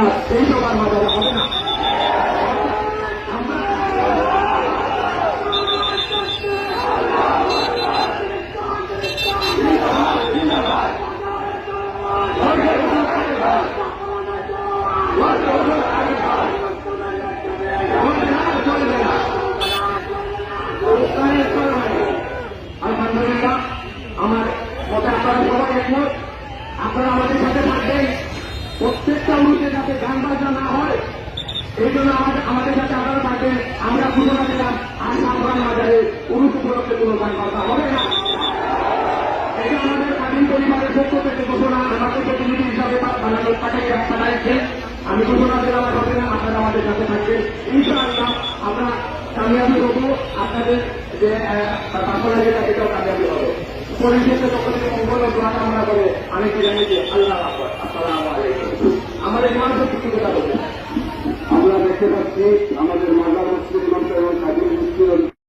এই সবার বাজারে হবে না। আমার মতে আপনারা সবাই আপনারা আমাদের সাথে থাকবেন। প্রত্যেকটা উরুতে যাতে গান বাজনা না হয়, এই জন্য আমাদের আমাদের সাথে আপনারা থাকবেন আমরা ঘোষণা দিলাম আর সাবধান বাজারে উরুষ উপলক্ষে কোনো গান বাজনা হবে না। এটা আমাদের স্বাধীন পরিবারের পক্ষ থেকে ঘোষণা, আমাদের প্রতিনিধি হিসাবে বানানো পাঠাইছে পাঠাইছে আমি ঘোষণা দিলাম হবে না, আপনারা আমাদের সাথে থাকবেন। ইনশাআল্লাহ আমরা কামিয়াবি হব, আপনাদের যে প্রার্থনা যেটা এটাও কামিয়াবি হবে। পরিশেষে যখন মঙ্গল দোয়া কামনা করে আমি কি জানি যে আল্লাহ আকবার। আমরা দেখতে পাচ্ছি আমাদের মাজার মসজিদের